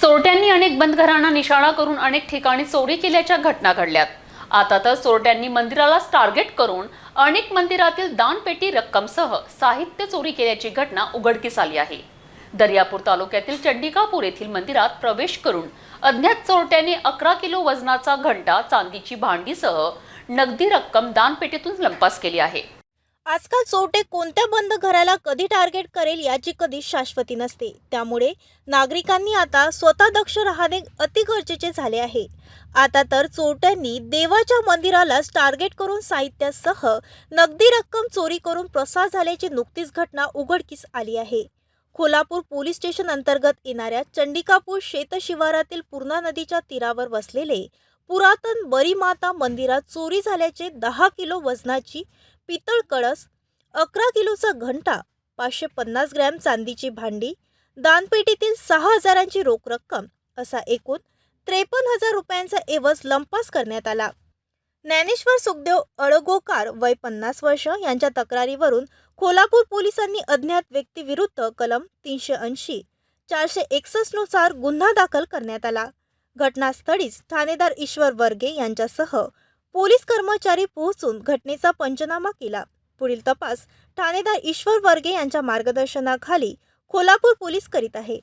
चोरट्यांनी अनेक बंद घरांना निशाणा करून अनेक ठिकाणी चोरी केल्याच्या घटना घडल्यात. आता तर चोरट्यांनी मंदिरालाच टार्गेट करून अनेक मंदिरातील दानपेटी रक्कमसह साहित्य चोरी केल्याची घटना उघडकीस आली आहे. दर्यापूर तालुक्यातील चंडिकापूर येथील मंदिरात प्रवेश करून अज्ञात चोरट्यांनी अकरा किलो वजनाचा घंटा चांदीची भांडीसह नगदी रक्कम दानपेटीतून लंपास केली आहे. आजकाल चोरटे कोणत्या बंद घराला कधी टार्गेट करेल याची कधी शाश्वती नसते. त्यामुळे नागरिकांनी आता स्वतः दक्ष राहणे अति गरजेचे झाले आहे. आता तर चोरट्यांनी देवाच्या मंदिरालाच टार्गेट करून साहित्यासह नगदी रक्कम चोरी करून प्रसार झाल्याची नुकतीच घटना उघडकीस आली आहे. कोल्हापूर पोलीस स्टेशन अंतर्गत येणाऱ्या चंडिकापूर शेतशिवारातील पूर्णा नदीच्या तीरावर वसलेले पुरातन बरीमाता मंदिरात चोरी झाल्याचे दहा किलो वजनाची पितळ कळस अकरा किलोचा घंटा पाचशे पन्नास ग्रॅम चांदीची भांडी दानपेटीतील सहा हजारांची रोख रक्कम असा एकूण त्रेपन्न हजार रुपयांचा एवज लंपास करण्यात आला. ज्ञानेश्वर सुखदेव अळगोकार वय पन्नास वर्ष यांच्या तक्रारीवरून कोल्हापूर पोलिसांनी अज्ञात व्यक्तीविरुद्ध कलम तीनशे ऐंशी चारशे एकसष्टनुसार गुन्हा दाखल करण्यात आला. घटनास्थळीच ठाणेदार ईश्वर वर्गे यांच्यासह पोलीस कर्मचारी पोहोचून घटनेचा पंचनामा केला. पुढील तपास ठाणेदार ईश्वर वर्गे यांच्या मार्गदर्शनाखाली कोल्हापूर पोलीस करीत आहे.